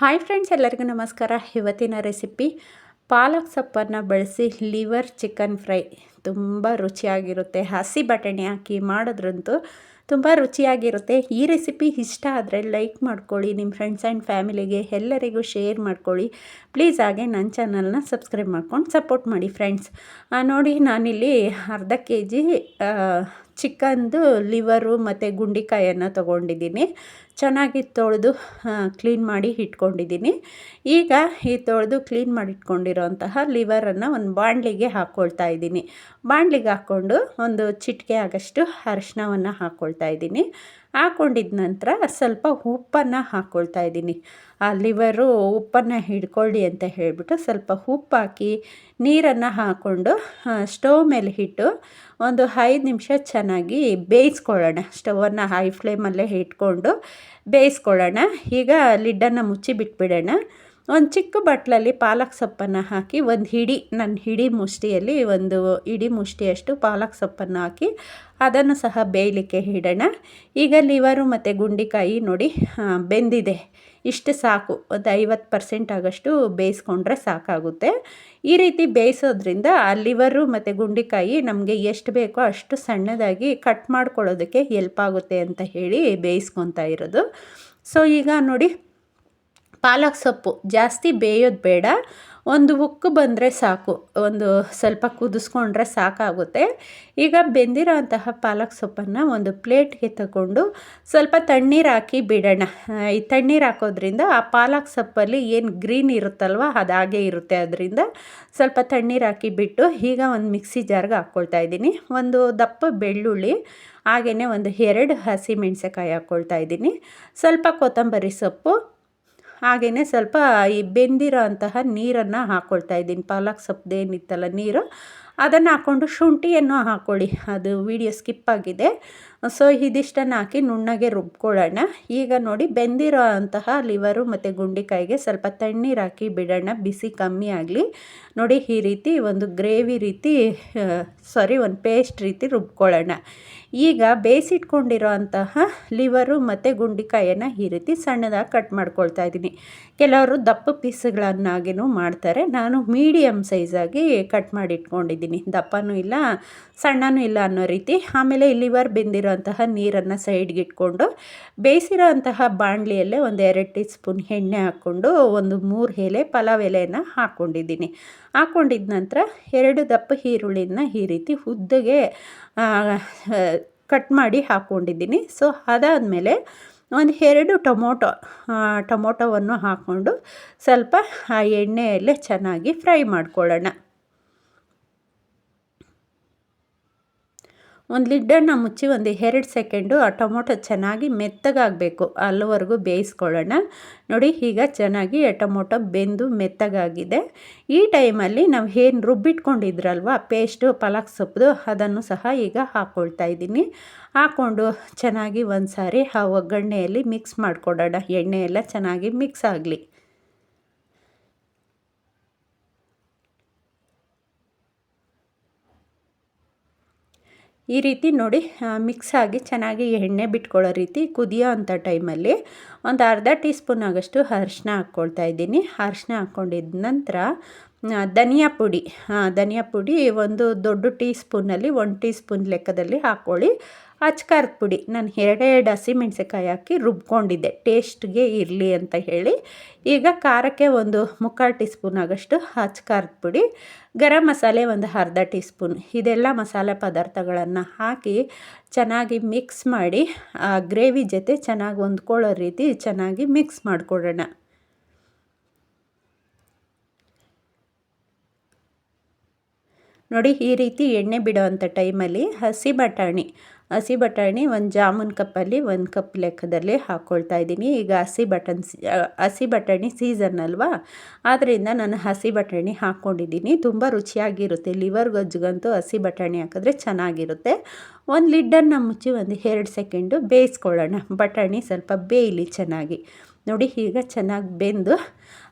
Hi friends, ಎಲ್ಲರಿಗೂ ನಮಸ್ಕಾರ. ಇವತ್ತಿನ ರೆಸಿಪಿ ಪಾಲಕ್ ಸೊಪ್ಪನ್ನು ಬಳಸಿ ಲಿವರ್ ಚಿಕನ್ ಫ್ರೈ. ತುಂಬ ರುಚಿಯಾಗಿರುತ್ತೆ. ಹಸಿ ಬಟಾಣಿ ಹಾಕಿ ಮಾಡೋದ್ರಂತೂ ತುಂಬ ರುಚಿಯಾಗಿರುತ್ತೆ. ಈ ರೆಸಿಪಿ ಇಷ್ಟ ಆದರೆ ಲೈಕ್ ಮಾಡ್ಕೊಳ್ಳಿ ನಿಮ್ಮ ಫ್ರೆಂಡ್ಸ್ ಆ್ಯಂಡ್ ಫ್ಯಾಮಿಲಿಗೆ ಎಲ್ಲರಿಗೂ ಶೇರ್ ಮಾಡ್ಕೊಳ್ಳಿ. ಪ್ಲೀಸ್ ಹಾಗೆ ನನ್ನ ಚಾನಲ್ನ ಸಬ್ಸ್ಕ್ರೈಬ್ ಮಾಡ್ಕೊಂಡು ಸಪೋರ್ಟ್ ಮಾಡಿ ಫ್ರೆಂಡ್ಸ್. ನೋಡಿ ನಾನಿಲ್ಲಿ ಅರ್ಧ ಕೆ ಜಿ ಚಿಕನ್ದು ಲಿವರು ಮತ್ತು ಗುಂಡಿಕಾಯನ್ನು ತೊಗೊಂಡಿದ್ದೀನಿ. ಚೆನ್ನಾಗಿ ತೊಳೆದು ಕ್ಲೀನ್ ಮಾಡಿ ಇಟ್ಕೊಂಡಿದ್ದೀನಿ. ಈಗ ಈ ತೊಳೆದು ಕ್ಲೀನ್ ಮಾಡಿ ಇಟ್ಕೊಂಡಿರೋಂತಹ ಲಿವರನ್ನು ಒಂದು ಬಾಣಲಿಗೆ ಹಾಕ್ಕೊಳ್ತಾ ಇದ್ದೀನಿ. ಬಾಣಲಿಗೆ ಹಾಕ್ಕೊಂಡು ಒಂದು ಚಿಟಿಕೆ ಆಗಷ್ಟು ಅರಿಶಿನವನ್ನು ಹಾಕ್ಕೊಳ್ತಾ ಇದ್ದೀನಿ. ಹಾಕ್ಕೊಂಡಿದ ನಂತರ ಸ್ವಲ್ಪ ಉಪ್ಪನ್ನು ಹಾಕ್ಕೊಳ್ತಾ ಇದ್ದೀನಿ. ಆ ಲಿವರು ಉಪ್ಪನ್ನು ಹಿಡ್ಕೊಳ್ಳಿ ಅಂತ ಹೇಳಿಬಿಟ್ಟು ಸ್ವಲ್ಪ ಉಪ್ಪು ಹಾಕಿ ನೀರನ್ನು ಹಾಕ್ಕೊಂಡು ಸ್ಟವ್ ಮೇಲೆ ಇಟ್ಟು ಒಂದು ಐದು ನಿಮಿಷ ಚೆನ್ನಾಗಿ ಬೇಯಿಸ್ಕೊಳ್ಳೋಣ. ಸ್ಟವನ್ನು ಹೈ ಫ್ಲೇಮಲ್ಲೇ ಇಟ್ಕೊಂಡು ಬೇಯಿಸ್ಕೊಳ್ಳೋಣ. ಈಗ ಲಿಡ್ಡನ್ನು ಮುಚ್ಚಿ ಬಿಟ್ಬಿಡೋಣ ಒಂದು ಚಿಕ್ಕ ಬಟ್ಲಲ್ಲಿ ಪಾಲಕ್ ಸೊಪ್ಪನ್ನು ಹಾಕಿ, ಒಂದು ಹಿಡಿ ನನ್ನ ಹಿಡಿ ಮುಷ್ಟಿಯಲ್ಲಿ ಒಂದು ಹಿಡಿ ಮುಷ್ಟಿಯಷ್ಟು ಪಾಲಕ್ ಸೊಪ್ಪನ್ನು ಹಾಕಿ, ಅದನ್ನು ಸಹ ಬೇಯಲಿಕ್ಕೆ ಇಡೋಣ. ಈಗ ಲಿವರು ಮತ್ತು ಗುಂಡಿಕಾಯಿ ನೋಡಿ ಬೆಂದಿದೆ. ಇಷ್ಟು ಸಾಕು. ಒಂದು ಐವತ್ತು ಪರ್ಸೆಂಟ್ ಆಗಷ್ಟು ಬೇಯಿಸ್ಕೊಂಡ್ರೆ ಸಾಕಾಗುತ್ತೆ. ಈ ರೀತಿ ಬೇಯಿಸೋದ್ರಿಂದ ಆ ಲಿವರು ಮತ್ತು ಗುಂಡಿಕಾಯಿ ನಮಗೆ ಎಷ್ಟು ಬೇಕೋ ಅಷ್ಟು ಸಣ್ಣದಾಗಿ ಕಟ್ ಮಾಡ್ಕೊಳ್ಳೋದಕ್ಕೆ ಹೆಲ್ಪ್ ಆಗುತ್ತೆ ಅಂತ ಹೇಳಿ ಬೇಯಿಸ್ಕೊತಾ ಇರೋದು. ಸೊ ಈಗ ನೋಡಿ ಪಾಲಕ್ ಸೊಪ್ಪು ಜಾಸ್ತಿ ಬೇಯೋದು ಬೇಡ. ಒಂದು ಉಕ್ಕು ಬಂದರೆ ಸಾಕು. ಒಂದು ಸ್ವಲ್ಪ ಕುದಿಸ್ಕೊಂಡ್ರೆ ಸಾಕಾಗುತ್ತೆ. ಈಗ ಬೆಂದಿರೋ ಅಂತಹ ಪಾಲಕ್ ಸೊಪ್ಪನ್ನು ಒಂದು ಪ್ಲೇಟ್ಗೆ ತಗೊಂಡು ಸ್ವಲ್ಪ ತಣ್ಣೀರು ಹಾಕಿ ಬಿಡೋಣ. ಈ ತಣ್ಣೀರು ಹಾಕೋದ್ರಿಂದ ಆ ಪಾಲಕ್ ಸೊಪ್ಪಲ್ಲಿ ಏನು ಗ್ರೀನ್ ಇರುತ್ತಲ್ವ ಅದು ಹಾಗೆ ಇರುತ್ತೆ. ಅದರಿಂದ ಸ್ವಲ್ಪ ತಣ್ಣೀರು ಹಾಕಿ ಬಿಟ್ಟು ಈಗ ಒಂದು ಮಿಕ್ಸಿ ಜಾರ್ಗೆ ಹಾಕ್ಕೊಳ್ತಾ ಇದ್ದೀನಿ. ಒಂದು ದಪ್ಪ ಬೆಳ್ಳುಳ್ಳಿ ಹಾಗೆಯೇ ಒಂದು ಎರಡು ಹಸಿ ಮೆಣಸೆಕಾಯಿ ಹಾಕ್ಕೊಳ್ತಾ ಇದ್ದೀನಿ. ಸ್ವಲ್ಪ ಕೊತ್ತಂಬರಿ ಸೊಪ್ಪು ಹಾಗೆಯೇ ಸ್ವಲ್ಪ ಈ ಬೆಂದಿರೋ ಅಂತಹ ನೀರನ್ನು ಹಾಕ್ಕೊಳ್ತಾ ಇದ್ದೀನಿ. ಪಾಲಕ್ ಸೊಪ್ಪದೇನಿತ್ತಲ್ಲ ನೀರು. ಅದನ್ನು ಹಾಕ್ಕೊಂಡು ಶುಂಠಿಯನ್ನು ಹಾಕ್ಕೊಳ್ಳಿ ಅದು ವಿಡಿಯೋ ಸ್ಕಿಪ್ ಆಗಿದೆ. ಸೊ ಇದಿಷ್ಟನ್ನು ಹಾಕಿ ನುಣ್ಣಗೆ ರುಬ್ಕೊಳ್ಳೋಣ. ಈಗ ನೋಡಿ ಬೆಂದಿರೋ ಅಂತಹ ಲಿವರು ಮತ್ತು ಗುಂಡಿಕಾಯಿಗೆ ಸ್ವಲ್ಪ ತಣ್ಣೀರು ಹಾಕಿ ಬಿಡೋಣ. ಬಿಸಿ ಕಮ್ಮಿ ಆಗಲಿ. ನೋಡಿ, ಈ ರೀತಿ ಒಂದು ಗ್ರೇವಿ ರೀತಿ ಸಾರಿ ಒಂದು ಪೇಸ್ಟ್ ರೀತಿ ರುಬ್ಕೊಳ್ಳೋಣ. ಈಗ ಬೇಯಿಸಿಟ್ಕೊಂಡಿರೋ ಅಂತಹ ಲಿವರು ಮತ್ತು ಗುಂಡಿಕಾಯನ್ನು ಈ ರೀತಿ ಸಣ್ಣದಾಗಿ ಕಟ್ ಮಾಡ್ಕೊಳ್ತಾ ಇದ್ದೀನಿ. ಕೆಲವರು ದಪ್ಪ ಪೀಸ್ಗಳನ್ನಾಗಿನೂ ಮಾಡ್ತಾರೆ. ನಾನು ಮೀಡಿಯಮ್ ಸೈಜಾಗಿ ಕಟ್ ಮಾಡಿ ಇಟ್ಕೊಂಡಿದ್ದೀನಿ ದಪ್ಪನೂ ಇಲ್ಲ, ಸಣ್ಣನೂ ಇಲ್ಲ ಅನ್ನೋ ರೀತಿ. ಆಮೇಲೆ ಇಲ್ಲಿವರ್ ಬೆಂದಿರೋಂತಹ ನೀರನ್ನು ಸೈಡ್ಗೆ ಇಟ್ಕೊಂಡು ಬೇಯಿಸಿರೋ ಅಂತಹ ಬಾಣಲಿಯಲ್ಲೇ ಒಂದು ಎರಡು ಟೀ ಸ್ಪೂನ್ ಎಣ್ಣೆ ಹಾಕ್ಕೊಂಡು ಒಂದು ಮೂರು ಎಲೆ ಪಲಾವ್ ಎಲೆಯನ್ನು ಹಾಕ್ಕೊಂಡಿದ್ದೀನಿ. ಹಾಕ್ಕೊಂಡಿದ ನಂತರ ಎರಡು ದಪ್ಪ ಈರುಳ್ಳಿನ ಈ ರೀತಿ ಉದ್ದಗೆ ಕಟ್ ಮಾಡಿ ಹಾಕ್ಕೊಂಡಿದ್ದೀನಿ. ಸೊ, ಅದಾದಮೇಲೆ ಒಂದು ಎರಡು ಟೊಮೊಟೊ ಟೊಮೊಟೊವನ್ನು ಹಾಕ್ಕೊಂಡು ಸ್ವಲ್ಪ ಆ ಎಣ್ಣೆಯಲ್ಲೇ ಚೆನ್ನಾಗಿ ಫ್ರೈ ಮಾಡ್ಕೊಳ್ಳೋಣ. ಒಂದು ಲಿಡ್ಡನ್ನು ಮುಚ್ಚಿ ಒಂದು ಎರಡು ಸೆಕೆಂಡು ಆ ಟೊಮೊಟೊ ಚೆನ್ನಾಗಿ ಮೆತ್ತಗಾಗಬೇಕು. ಅಲ್ಲಿವರೆಗೂ ಬೇಯಿಸ್ಕೊಳ್ಳೋಣ. ನೋಡಿ, ಈಗ ಚೆನ್ನಾಗಿ ಆ ಟೊಮೊಟೊ ಬೆಂದು ಮೆತ್ತಗಾಗಿದೆ. ಈ ಟೈಮಲ್ಲಿ ನಾವು ಏನು ರುಬ್ಬಿಟ್ಕೊಂಡಿದ್ರಲ್ವ, ಪೇಸ್ಟು ಪಲಾಕ್ ಸೊಪ್ಪು ಅದನ್ನು ಸಹ ಈಗ ಹಾಕ್ಕೊಳ್ತಾ ಇದ್ದೀನಿ. ಹಾಕ್ಕೊಂಡು ಚೆನ್ನಾಗಿ ಒಂದು ಸಾರಿ ಆ ಒಗ್ಗರಣೆಯಲ್ಲಿ ಮಿಕ್ಸ್ ಮಾಡಿಕೊಡೋಣ ಎಣ್ಣೆ ಎಲ್ಲ ಚೆನ್ನಾಗಿ ಮಿಕ್ಸ್ ಆಗಲಿ. ಈ ರೀತಿ ನೋಡಿ ಮಿಕ್ಸ್ ಆಗಿ ಚೆನ್ನಾಗಿ ಎಣ್ಣೆ ಬಿಟ್ಕೊಳ್ಳೋ ರೀತಿ ಕುದಿಯೋ ಅಂಥ ಟೈಮಲ್ಲಿ ಒಂದು ಅರ್ಧ ಟೀ ಸ್ಪೂನ್ ಆಗಷ್ಟು ಅರಿಶಿನ ಹಾಕ್ಕೊಳ್ತಾ ಇದ್ದೀನಿ. ಅರಿಶಿನ ಹಾಕ್ಕೊಂಡಿದ್ದ ನಂತರ ಧನಿಯಾ ಪುಡಿ. ಧನಿಯಾ ಪುಡಿ ಒಂದು ದೊಡ್ಡ ಟೀ ಸ್ಪೂನಲ್ಲಿ ಒಂದು ಟೀ ಸ್ಪೂನ್ ಲೆಕ್ಕದಲ್ಲಿ ಹಾಕ್ಕೊಳ್ಳಿ. ಅಚ್ಕಾರದ ಪುಡಿ, ನಾನು ಎರಡೆರಡು ಹಸಿಮೆಣ್ಸಿಕಾಯಿ ಹಾಕಿ ರುಬ್ಕೊಂಡಿದ್ದೆ. ಟೇಸ್ಟ್ಗೆ ಇರಲಿ ಅಂತ ಹೇಳಿ. ಈಗ ಖಾರಕ್ಕೆ ಒಂದು ಮುಕ್ಕಾಲು ಟೀ ಸ್ಪೂನ್ ಆಗೋಷ್ಟು ಅಚ್ಕಾರದ ಪುಡಿ, ಗರಂ ಮಸಾಲೆ ಒಂದು ಅರ್ಧ ಟೀ ಸ್ಪೂನ್ ಇದೆಲ್ಲ ಮಸಾಲೆ ಪದಾರ್ಥಗಳನ್ನು ಹಾಕಿ ಚೆನ್ನಾಗಿ ಮಿಕ್ಸ್ ಮಾಡಿ ಗ್ರೇವಿ ಜೊತೆ ಚೆನ್ನಾಗಿ ಹೊಂದ್ಕೊಳ್ಳೋ ರೀತಿ ಚೆನ್ನಾಗಿ ಮಿಕ್ಸ್ ಮಾಡಿಕೊಡೋಣ ನೋಡಿ ಈ ರೀತಿ ಎಣ್ಣೆ ಬಿಡೋ ಅಂಥ ಟೈಮಲ್ಲಿ ಹಸಿ ಬಟಾಣಿ ಹಸಿ ಬಟಾಣಿ ಒಂದು ಜಾಮೂನ್ ಕಪ್ಪಲ್ಲಿ ಒಂದು ಕಪ್ ಲೆಕ್ಕದಲ್ಲಿ ಹಾಕ್ಕೊಳ್ತಾ ಇದ್ದೀನಿ. ಈಗ ಹಸಿ ಬಟನ್ ಹಸಿ ಬಟಾಣಿ ಸೀಸನ್ ಅಲ್ವಾ? ಆದ್ದರಿಂದ ನಾನು ಹಸಿ ಬಟಾಣಿ ಹಾಕ್ಕೊಂಡಿದ್ದೀನಿ ತುಂಬ ರುಚಿಯಾಗಿರುತ್ತೆ. ಲಿವರ್ ಗೊಜ್ಜಿಗಂತೂ ಹಸಿ ಬಟಾಣಿ ಹಾಕಿದ್ರೆ ಚೆನ್ನಾಗಿರುತ್ತೆ. ಒಂದು ಲಿಡ್ಡನ್ನು ಮುಚ್ಚಿ ಒಂದು ಎರಡು ಸೆಕೆಂಡು ಬೇಯಿಸ್ಕೊಳ್ಳೋಣ. ಬಟಾಣಿ ಸ್ವಲ್ಪ ಬೇಯಲಿ ಚೆನ್ನಾಗಿ. ನೋಡಿ ಈಗ ಚೆನ್ನಾಗಿ ಬೆಂದು,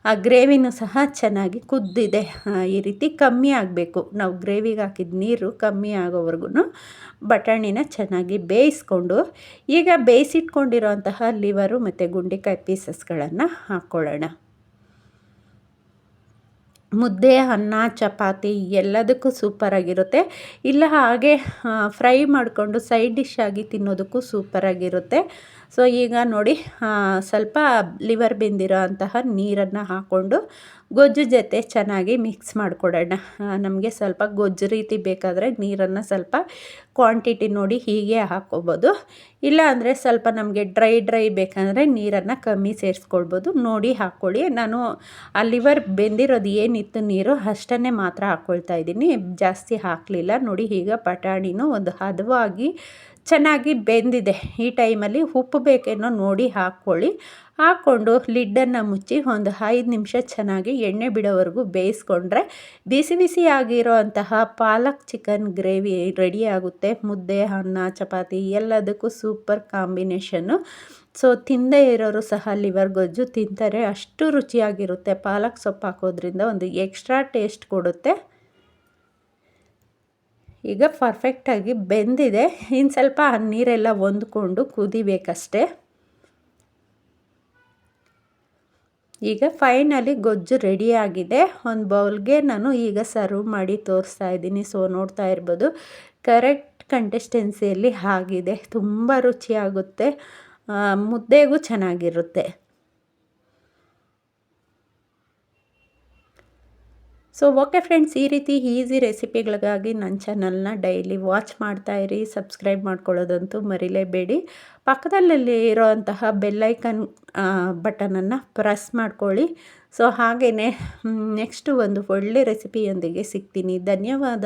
ಆ ಗ್ರೇವಿನೂ ಸಹ ಚೆನ್ನಾಗಿ ಕುದ್ದಿದೆ. ಈ ರೀತಿ ಕಮ್ಮಿ ಆಗಬೇಕು. ನಾವು ಗ್ರೇವಿಗೆ ಹಾಕಿದ ನೀರು ಕಮ್ಮಿ ಆಗೋವರೆಗೂ ಬಟಾಣಿನ ಚೆನ್ನಾಗಿ ಬೇಯಿಸ್ಕೊಂಡು, ಈಗ ಬೇಯಿಸಿಟ್ಕೊಂಡಿರೋಂತಹ ಲಿವರು ಮತ್ತು ಗುಂಡಿಕಾಯಿ ಪೀಸಸ್ಗಳನ್ನು ಹಾಕ್ಕೊಳ್ಳೋಣ ಮುದ್ದೆ, ಅನ್ನ, ಚಪಾತಿ ಎಲ್ಲದಕ್ಕೂ ಸೂಪರಾಗಿರುತ್ತೆ. ಇಲ್ಲ ಹಾಗೆ ಫ್ರೈ ಮಾಡಿಕೊಂಡು ಸೈಡ್ ಡಿಶ್ ಆಗಿ ತಿನ್ನೋದಕ್ಕೂ ಸೂಪರಾಗಿರುತ್ತೆ. ಸೊ ಈಗ ನೋಡಿ ಸ್ವಲ್ಪ ಲಿವರ್ ಬೆಂದಿರೋ ಅಂತಹ ನೀರನ್ನು ಹಾಕ್ಕೊಂಡು ಗೊಜ್ಜು ಜೊತೆ ಚೆನ್ನಾಗಿ ಮಿಕ್ಸ್ ಮಾಡಿಕೊಡೋಣ. ನಮಗೆ ಸ್ವಲ್ಪ ಗೊಜ್ಜು ರೀತಿ ಬೇಕಾದರೆ ನೀರನ್ನು ಸ್ವಲ್ಪ ಕ್ವಾಂಟಿಟಿ ನೋಡಿ ಹೀಗೆ ಹಾಕ್ಕೋಬೋದು ಇಲ್ಲ ಅಂದರೆ ಸ್ವಲ್ಪ ನಮಗೆ ಡ್ರೈ ಡ್ರೈ ಬೇಕಂದರೆ ನೀರನ್ನು ಕಮ್ಮಿ ಸೇರಿಸ್ಕೊಳ್ಬೋದು. ನೋಡಿ ಹಾಕ್ಕೊಳ್ಳಿ. ನಾನು ಆ ಲಿವರ್ ಬೆಂದಿರೋದು ಏನಿತ್ತು ನೀರು ಅಷ್ಟನ್ನೇ ಮಾತ್ರ ಹಾಕ್ಕೊಳ್ತಾ ಇದ್ದೀನಿ. ಜಾಸ್ತಿ ಹಾಕಲಿಲ್ಲ. ನೋಡಿ ಈಗ ಬಟಾಣಿನೂ ಒಂದು ಹದವಾಗಿ ಚೆನ್ನಾಗಿ ಬೆಂದಿದೆ. ಈ ಟೈಮಲ್ಲಿ ಉಪ್ಪು ಬೇಕೇನೋ ನೋಡಿ ಹಾಕ್ಕೊಳ್ಳಿ. ಹಾಕ್ಕೊಂಡು ಲಿಡ್ಡನ್ನು ಮುಚ್ಚಿ ಒಂದು ಐದು ನಿಮಿಷ ಚೆನ್ನಾಗಿ ಎಣ್ಣೆ ಬಿಡೋವರೆಗೂ ಬೇಯಿಸ್ಕೊಂಡ್ರೆ ಬಿಸಿ ಬಿಸಿ ಆಗಿರೋ ಅಂತಹ ಪಾಲಕ್ ಚಿಕನ್ ಗ್ರೇವಿ ರೆಡಿ ಆಗುತ್ತೆ. ಮುದ್ದೆ, ಅನ್ನ, ಚಪಾತಿ ಎಲ್ಲದಕ್ಕೂ ಸೂಪರ್ ಕಾಂಬಿನೇಷನ್ನು. ಸೊ ತಿಂದೇ ಇರೋರು ಸಹ ಲಿವರ್ ಗೊಜ್ಜು ತಿಂತಾರೆ. ಅಷ್ಟು ರುಚಿಯಾಗಿರುತ್ತೆ ಪಾಲಕ್ ಸೊಪ್ಪು ಹಾಕೋದ್ರಿಂದ ಒಂದು ಎಕ್ಸ್ಟ್ರಾ ಟೇಸ್ಟ್ ಕೊಡುತ್ತೆ. ಈಗ ಪರ್ಫೆಕ್ಟಾಗಿ ಬೆಂದಿದೆ. ಇನ್ನು ಸ್ವಲ್ಪ ಆ ನೀರೆಲ್ಲ ಹೊಂದ್ಕೊಂಡು ಕುದಿಬೇಕಷ್ಟೆ. ಈಗ ಫೈನಲಿ ಗೊಜ್ಜು ರೆಡಿಯಾಗಿದೆ ಒಂದು ಬೌಲ್ಗೆ ನಾನು ಈಗ ಸರ್ವ್ ಮಾಡಿ ತೋರಿಸ್ತಾ ಇದ್ದೀನಿ. ಸೊ ನೋಡ್ತಾ ಇರ್ಬೋದು. ಕರೆಕ್ಟ್ ಕಂಟೆಸ್ಟೆನ್ಸಿಯಲ್ಲಿ ಆಗಿದೆ. ತುಂಬ ರುಚಿಯಾಗುತ್ತೆ. ಮುದ್ದೆಗೂ ಚೆನ್ನಾಗಿರುತ್ತೆ. ಸೊ ಓಕೆ ಫ್ರೆಂಡ್ಸ್ ಈ ರೀತಿ ಈಸಿ ರೆಸಿಪಿಗಳಿಗಾಗಿ ನನ್ನ ಚಾನಲ್ನ ಡೈಲಿ ವಾಚ್ ಮಾಡ್ತಾಯಿರಿ ಸಬ್ಸ್ಕ್ರೈಬ್ ಮಾಡ್ಕೊಳ್ಳೋದಂತೂ ಮರಿಲೇಬೇಡಿ. ಪಕ್ಕದಲ್ಲಿ ಇರೋವಂತಹ ಬೆಲ್ಲೈಕನ್ ಬಟನನ್ನು ಪ್ರೆಸ್ ಮಾಡ್ಕೊಳ್ಳಿ. ಸೊ ಹಾಗೆಯೇ ನೆಕ್ಸ್ಟು ಒಂದು ಒಳ್ಳೆ ರೆಸಿಪಿಯೊಂದಿಗೆ ಸಿಗ್ತೀನಿ. ಧನ್ಯವಾದ.